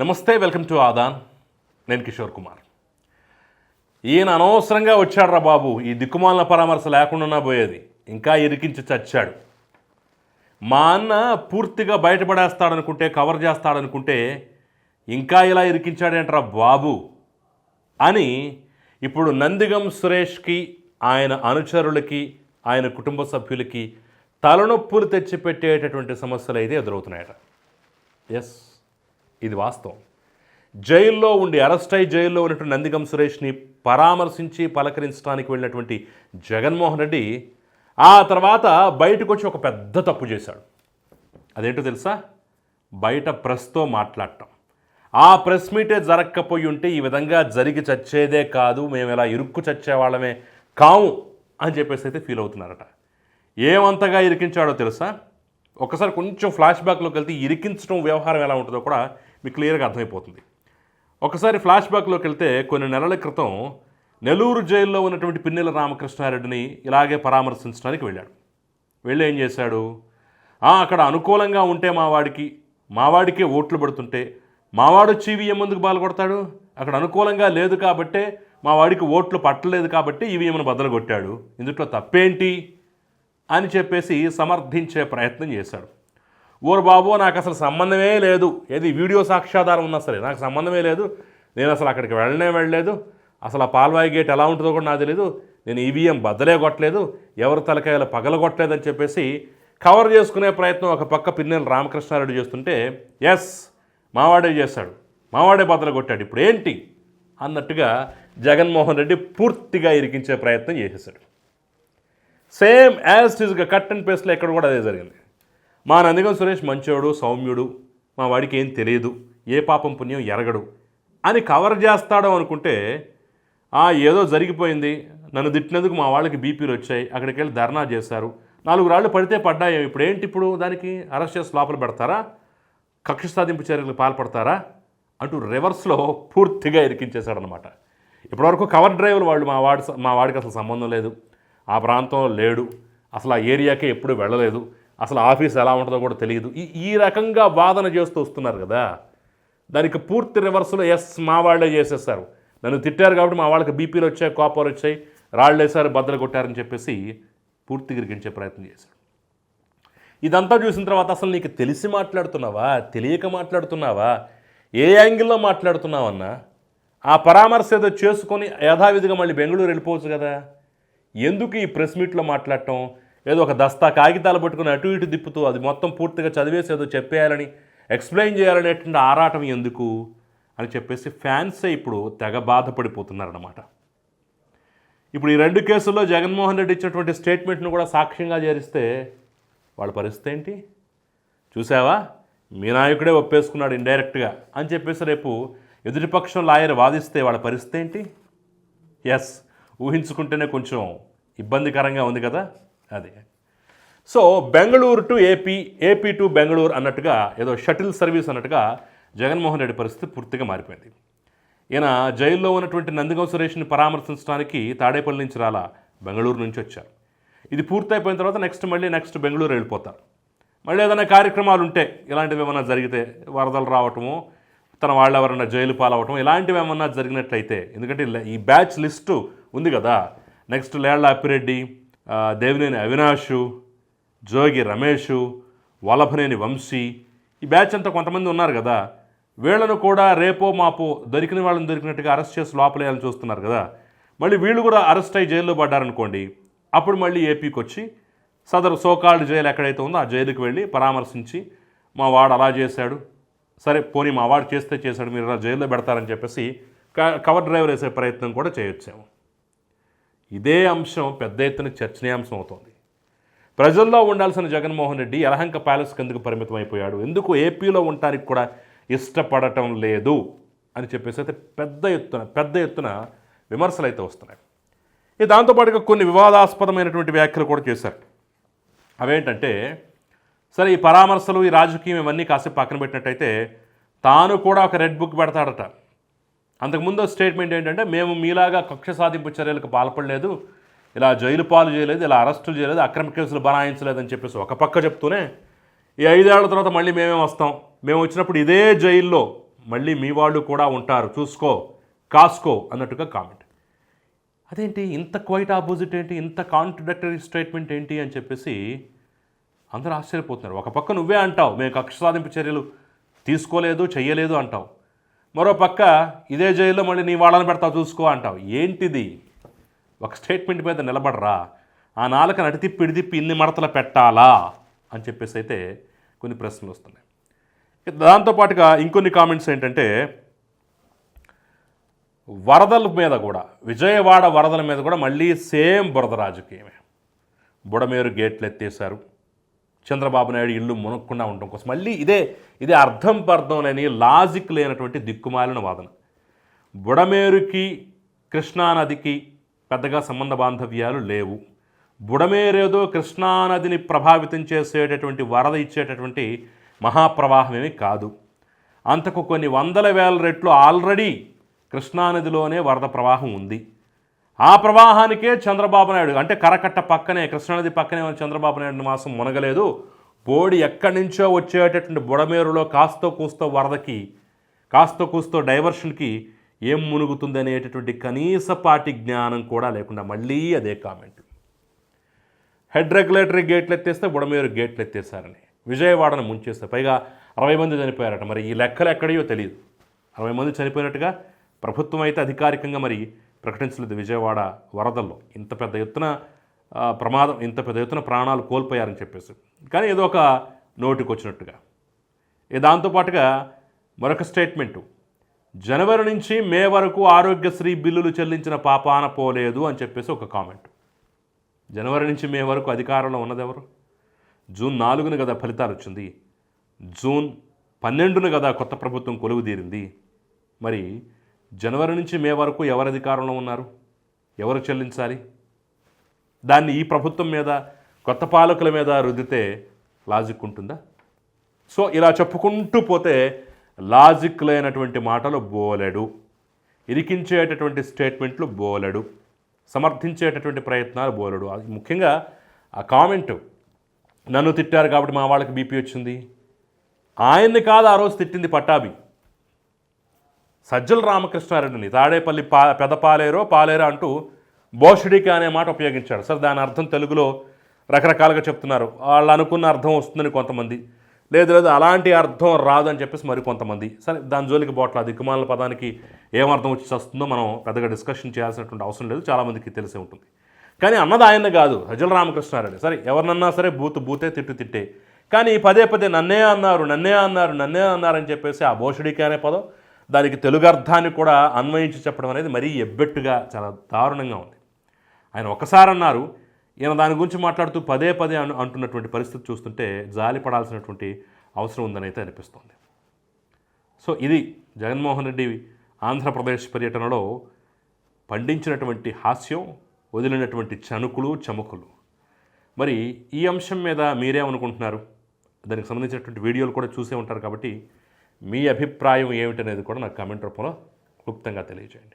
నమస్తే welcome to Aadan. నేను కిషోర్ కుమార్. ఈయన అనవసరంగా వచ్చాడురా బాబు. ఈ దిక్కుమాలిన పరామర్శ లేకుండా పోయేది. ఇంకా ఇరికించి చచ్చాడు. మా అన్న పూర్తిగా బయటపడేస్తాడనుకుంటే కవర్ చేస్తాడనుకుంటే ఇంకా ఇలా ఇరికించాడేంట్రా బాబు? అని ఇప్పుడు నందిగం సురేష్కి ఆయన అనుచరులకి ఆయన కుటుంబ సభ్యులకి తలనొప్పులు తెచ్చిపెట్టేటటువంటి సమస్యలు అయితే ఎదురవుతున్నాయట. ఎస్ ఇది వాస్తవం. జైల్లో ఉండి అరెస్ట్ అయి జైల్లో ఉన్నటువంటి నందిగం సురేష్ని పరామర్శించి పలకరించడానికి వెళ్ళినటువంటి జగన్మోహన్ రెడ్డి ఆ తర్వాత బయటకు వచ్చి ఒక పెద్ద తప్పు చేశాడు. అదేంటో తెలుసా? బయట ప్రెస్తో మాట్లాడటం. ఆ ప్రెస్ మీటే జరగకపోయి ఉంటే ఈ విధంగా జరిగి చచ్చేదే కాదు మేము ఇలా ఇరుక్కు చచ్చేవాళ్ళమే కాము అని చెప్పేసి అయితే ఫీల్ అవుతున్నారట. ఏమంతగా ఇరికించాడో తెలుసా? ఒకసారి కొంచెం ఫ్లాష్ బ్యాక్లోకి వెళ్తే ఇరికించడం వ్యవహారం ఎలా ఉంటుందో కూడా మీకు క్లియర్గా అర్థమైపోతుంది. ఒకసారి ఫ్లాష్ బ్యాక్లోకి వెళ్తే కొన్ని నెలల క్రితం నెల్లూరు జైల్లో ఉన్నటువంటి పిన్నెల రామకృష్ణారెడ్డిని ఇలాగే పరామర్శించడానికి వెళ్ళాడు. వెళ్ళి ఏం చేశాడు? అక్కడ అనుకూలంగా ఉంటే మావాడికి మావాడికే ఓట్లు పడుతుంటే మావాడు వచ్చి ముందుకు ముందుకు బాల్కొడతాడు అక్కడ అనుకూలంగా లేదు కాబట్టే మా వాడికి ఓట్లు పట్టలేదు కాబట్టి ఈవీఎంను బద్దలు కొట్టాడు. ఇందులో తప్పేంటి? అని చెప్పేసి సమర్థించే ప్రయత్నం చేశాడు. ఓరు బాబు నాకు అసలు సంబంధమే లేదు. ఏది వీడియో సాక్ష్యాధారం ఉన్నా సరే నాకు సంబంధమే లేదు. నేను అసలు అక్కడికి వెళ్ళనే వెళ్ళలేదు. అసలు ఆ పాల్వాయి గేట్ ఎలా ఉంటుందో కూడా నాకు తెలియదు నేను ఈవీఎం బద్దలే కొట్టలేదు. ఎవరి తలకాయలు పగలగొట్టలేదని చెప్పేసి కవర్ చేసుకునే ప్రయత్నం ఒక పక్క పిన్నెల రామకృష్ణారెడ్డి చేస్తుంటే ఎస్ మావాడే చేశాడు. మావాడే బద్దలు కొట్టాడు. ఇప్పుడు ఏంటి? అన్నట్టుగా జగన్మోహన్ రెడ్డి పూర్తిగా ఇరికించే ప్రయత్నం చేసేసాడు. సేమ్ యాజ్ ఇస్గా కట్ అండ్ పేస్ట్లో ఎక్కడ కూడా అదే జరిగింది. మా నందిగం సురేష్ మంచోడు సౌమ్యుడు. మా వాడికి ఏం తెలియదు. ఏ పాపం పుణ్యం ఎరగడు. అని కవర్ చేస్తాడు అనుకుంటే "ఆ, ఏదో జరిగిపోయింది. నన్ను తిట్టినందుకు మా వాళ్ళకి బీపీలు వచ్చాయి. అక్కడికి వెళ్ళి ధర్నా చేశారు. నాలుగు రాళ్ళు పడితే పడ్డాయి? ఇప్పుడు ఏంటి ఇప్పుడు దానికి? అరెస్ట్ చేసి లోపల పెడతారా? కక్ష సాధింపు చర్యలకు పాల్పడతారా? అంటూ రివర్స్లో పూర్తిగా ఇరికించేశాడనమాట ఇప్పటివరకు కవర్ డ్రైవర్ వాళ్ళు మా వాడి మా వాడికి అసలు సంబంధం లేదు. ఆ ప్రాంతంలో లేడు. అసలు ఆ ఏరియాకే ఎప్పుడూ వెళ్ళలేదు. అసలు ఆఫీస్ ఎలా ఉంటుందో కూడా తెలియదు. ఈ ఈ రకంగా వాదన చేస్తూ వస్తున్నారు కదా. దానికి పూర్తి రివర్స్లో ఎస్ మా వాళ్ళే చేసేస్తారు నన్ను తిట్టారు కాబట్టి మా వాళ్ళకి బీపీలు వచ్చాయి కోపాలు వచ్చాయి రాళ్ళు వేశారు బద్దలు కొట్టారని చెప్పేసి పూర్తి ఇరికించే ప్రయత్నం చేశారు ఇదంతా చూసిన తర్వాత అసలు నీకు తెలిసి మాట్లాడుతున్నావా? తెలియక మాట్లాడుతున్నావా? ఏ యాంగిల్లో మాట్లాడుతున్నావన్నా? ఆ పరామర్శ ఏదో చేసుకొని యథావిధిగా మళ్ళీ బెంగళూరు వెళ్ళిపోవచ్చు కదా. ఎందుకు ఈ ప్రెస్ మీట్లో మాట్లాడటం? ఏదో ఒక దస్తా కాగితాలు పట్టుకుని అటు ఇటు తిప్పుతూ అది మొత్తం పూర్తిగా చదివేసి ఏదో చెప్పేయాలని ఎక్స్ప్లెయిన్ చేయాలనేటువంటి ఆరాటం ఎందుకు అని చెప్పేసి ఫ్యాన్సే ఇప్పుడు తెగ బాధపడిపోతున్నారన్నమాట. ఇప్పుడు ఈ రెండు కేసుల్లో జగన్మోహన్ రెడ్డి ఇచ్చినటువంటి స్టేట్మెంట్ను కూడా సాక్ష్యంగా చేరిస్తే వాళ్ళ పరిస్థితి ఏంటి? చూసావా? మీ నాయకుడే ఒప్పేసుకున్నాడు ఇండైరెక్ట్గా అని చెప్పేసి రేపు ఎదుటిపక్షం లాయర్ వాదిస్తే వాళ్ళ పరిస్థితి ఏంటి? ఎస్ ఊహించుకుంటేనే కొంచెం ఇబ్బందికరంగా ఉంది కదా? అదే. So Bengaluru to AP AP to Bengaluru అన్నట్టుగా ఏదో షటిల్ సర్వీస్ అన్నట్టుగా జగన్మోహన్ రెడ్డి పరిస్థితి పూర్తిగా మారిపోయింది. ఈయన జైల్లో ఉన్నటువంటి నందిగం సురేష్ని పరామర్శించడానికి తాడేపల్లి నుంచి రాలా బెంగళూరు నుంచి వచ్చారు ఇది పూర్తయిపోయిన తర్వాత నెక్స్ట్ మళ్ళీ నెక్స్ట్ బెంగళూరు వెళ్ళిపోతారు మళ్ళీ ఏదైనా కార్యక్రమాలు ఉంటే ఇలాంటివి ఏమైనా జరిగితే వరదలు రావటము తన వాళ్ళు ఎవరైనా జైలు పాలవటం ఇలాంటివి ఏమన్నా జరిగినట్లయితే ఎందుకంటే ఈ బ్యాచ్ లిస్టు ఉంది కదా నెక్స్ట్ లేళ్ళ అప్పిరెడ్డి దేవినేని అవినాషు జోగి రమేషు వలభనేని వంశీ ఈ బ్యాచ్ అంతా కొంతమంది ఉన్నారు కదా. వీళ్ళను కూడా రేపో మాపో దొరికిన వాళ్ళని దొరికినట్టుగా అరెస్ట్ చేసి లోపలేయాలని చూస్తున్నారు కదా. మళ్ళీ వీళ్ళు కూడా అరెస్ట్ అయ్యి జైల్లో పడ్డారనుకోండి అప్పుడు మళ్ళీ ఏపీకి వచ్చి సదరు సోకాల్డ్ జైలు ఎక్కడైతే ఉందో ఆ జైలుకి వెళ్ళి పరామర్శించి మా వాడు అలా చేశాడు సరే పోనీ మా వాడు చేస్తే చేశాడు మీరు ఇలా జైల్లో పెడతారని చెప్పేసి క- కవర్ డ్రైవర్ వేసే ప్రయత్నం కూడా చేయొచ్చాము. ఇదే అంశం పెద్ద ఎత్తున చర్చనీయాంశం అవుతోంది. ప్రజల్లో ఉండాల్సిన జగన్మోహన్ రెడ్డి యలహంక ప్యాలెస్కి ఎందుకు పరిమితం అయిపోయాడు? ఎందుకు ఏపీలో ఉండటానికి కూడా ఇష్టపడటం లేదు? అని చెప్పేసి అయితే పెద్ద ఎత్తున పెద్ద ఎత్తున విమర్శలు అయితే వస్తున్నాయి. దాంతోపాటుగా కొన్ని వివాదాస్పదమైనటువంటి వ్యాఖ్యలు కూడా చేశారు. అవేంటంటే సరే ఈ పరామర్శలు ఈ రాజకీయం ఇవన్నీ కాసేపు పక్కన పెట్టినట్టయితే తాను కూడా ఒక రెడ్ బుక్ పెడతాడట. అంతకుముందు స్టేట్మెంట్ ఏంటంటే మేము మీలాగా కక్ష సాధింపు చర్యలకు పాల్పడలేదు ఇలా జైలు పాలు చేయలేదు ఇలా అరెస్టులు చేయలేదు అక్రమ కేసులు బనాయించలేదని చెప్పేసి ఒక పక్క చెప్తూనే ఈ ఐదేళ్ళ తర్వాత మళ్ళీ మేమే వస్తాం. మేము వచ్చినప్పుడు ఇదే జైల్లో మళ్ళీ మీ వాళ్ళు కూడా ఉంటారు. చూసుకో కాసుకో అన్నట్టుగా కామెంట్. అదేంటి ఇంత క్వైట్ ఆపోజిట్ ఏంటి ఇంత కాంట్రడక్టరీ స్టేట్మెంట్ ఏంటి అని చెప్పేసి అందరూ ఆశ్చర్యపోతున్నారు. ఒక పక్క నువ్వే అంటావు మేము కక్ష సాధింపు చర్యలు తీసుకోలేదు చెయ్యలేదు అంటావు. మరో పక్క ఇదే జైల్లో మళ్ళీ నీ వాళ్ళని పెడతావు చూసుకో అంటావు. ఏంటిది? ఒక స్టేట్మెంట్ మీద నిలబడరా? ఆ నాలుక నడితిప్పి ఇడితిప్పి ఇన్ని మడతలు పెట్టాలా? అని చెప్పేసి అయితే కొన్ని ప్రశ్నలు వస్తున్నాయి. దాంతోపాటుగా ఇంకొన్ని కామెంట్స్ ఏంటంటే వరదల మీద కూడా విజయవాడ వరదల మీద కూడా మళ్ళీ సేమ్ బురద రాజకీయమే. బుడమేరు గేట్లు ఎత్తేసారు చంద్రబాబు నాయుడు ఇల్లు మునక్కుండా ఉండడం కోసం. మళ్ళీ ఇదే ఇదే అర్థం పర్థం లేని లాజిక్ లేనటువంటి దిక్కుమాలిన వాదన. బుడమేరుకి కృష్ణానదికి పెద్దగా సంబంధ బాంధవ్యాలు లేవు. బుడమేరేదో కృష్ణానదిని ప్రభావితం చేసేటటువంటి వరద ఇచ్చేటటువంటి మహాప్రవాహమేమి కాదు. అంతకు కొన్ని వందల వేల రెట్లు ఆల్రెడీ కృష్ణానదిలోనే వరద ప్రవాహం ఉంది. ఆ ప్రవాహానికే చంద్రబాబు నాయుడు అంటే కరకట్ట పక్కనే కృష్ణానది పక్కనే ఉన్న చంద్రబాబు నాయుడు మాసం మునగలేదు. బోడి ఎక్కడి నుంచో వచ్చేటటువంటి బుడమేరులో కాస్తో కూస్తో వరదకి కాస్తో కూస్తో డైవర్షన్కి ఏం మునుగుతుంది అనేటటువంటి కనీసపాటి జ్ఞానం కూడా లేకుండా మళ్ళీ అదే కామెంట్. హెడ్ రెగ్యులేటరీ గేట్లు ఎత్తేస్తే బుడమేరు గేట్లు ఎత్తేసారని విజయవాడను ముంచేస్తే పైగా అరవై మంది చనిపోయారట. మరి ఈ లెక్కలు ఎక్కడయో తెలియదు అరవై మంది చనిపోయినట్టుగా ప్రభుత్వం అయితే అధికారికంగా మరి ప్రకటించలేదు విజయవాడ వరదల్లో. ఇంత పెద్ద ఎత్తున ప్రమాదం ఇంత పెద్ద ఎత్తున ప్రాణాలు కోల్పోయారని చెప్పేసి. కానీ ఏదో ఒక నోటికి వచ్చినట్టుగా దాంతోపాటుగా మరొక స్టేట్మెంటు. జనవరి నుంచి మే వరకు ఆరోగ్యశ్రీ బిల్లులు చెల్లించిన పాపాన పోలేదు అని చెప్పేసి ఒక కామెంట్. జనవరి నుంచి మే వరకు అధికారంలో ఉన్నది ఎవరు జూన్ నాలుగున కదా ఫలితాలు వచ్చింది. జూన్ పన్నెండున కదా కొత్త ప్రభుత్వం కొలువు తీరింది మరి జనవరి నుంచి మే వరకు ఎవరు అధికారంలో ఉన్నారు? ఎవరు చెల్లించాలి? దాన్ని ఈ ప్రభుత్వం మీద కొత్త పాలకుల మీద రుద్దితే లాజిక్ ఉంటుందా? సో ఇలా చెప్పుకుంటూ పోతే లాజిక్ లేనటువంటి మాటలు బోలెడు. ఇరికించేటటువంటి స్టేట్మెంట్లు బోలెడు. సమర్థించేటటువంటి ప్రయత్నాలు బోలెడు. అది ముఖ్యంగా ఆ కామెంట్ నన్ను తిట్టారు కాబట్టి మా వాళ్ళకి బీపీ వచ్చింది. ఆయన్ని కాదు ఆ రోజు తిట్టింది పట్టాభి. సజ్జల రామకృష్ణారెడ్డిని తాడేపల్లి పా పెదపాలేరో పాలేరో అంటూ బోషడికి అనే మాట ఉపయోగించాడు సరే దాని అర్థం తెలుగులో రకరకాలుగా చెప్తున్నారు. వాళ్ళు అనుకున్న అర్థం వస్తుందని కొంతమంది. లేదు లేదు అలాంటి అర్థం రాదని చెప్పేసి మరి కొంతమంది. సరే దాని జోలికి పోట్ల దిక్కుమాల పదానికి ఏమర్థం వచ్చి వస్తుందో మనం పెద్దగా డిస్కషన్ చేయాల్సినటువంటి అవసరం లేదు. చాలామందికి తెలిసే ఉంటుంది. కానీ అన్నది ఆయన కాదు సజ్జల రామకృష్ణారెడ్డి. సరే ఎవరినన్నా సరే బూతు బూతే తిట్టు తిట్టే. కానీ పదే పదే నన్నే అన్నారు నన్నే అన్నారు నన్నే అన్నారని చెప్పేసి ఆ భోషుడికి అనే పదం దానికి తెలుగు అర్థాన్ని కూడా అన్వయించి చెప్పడం అనేది మరీ ఎబ్బెట్టుగా చాలా దారుణంగా ఉంది. ఆయన ఒకసారి అన్నారు ఈయన దాని గురించి మాట్లాడుతూ పదే పదే అను అంటున్నటువంటి పరిస్థితి చూస్తుంటే జాలి పడాల్సినటువంటి అవసరం ఉందని అయితే అనిపిస్తుంది. సో ఇది జగన్మోహన్ రెడ్డి ఆంధ్రప్రదేశ్ పర్యటనలో పండించినటువంటి హాస్యం వదిలినటువంటి చనుకులు చముకులు. మరి ఈ అంశం మీద మీరేమనుకుంటున్నారు? దానికి సంబంధించినటువంటి వీడియోలు కూడా చూసే ఉంటారు కాబట్టి మీ అభిప్రాయం ఏమిటనేది కూడా నాకు కామెంట్ రూపంలో క్లుప్తంగా తెలియజేయండి.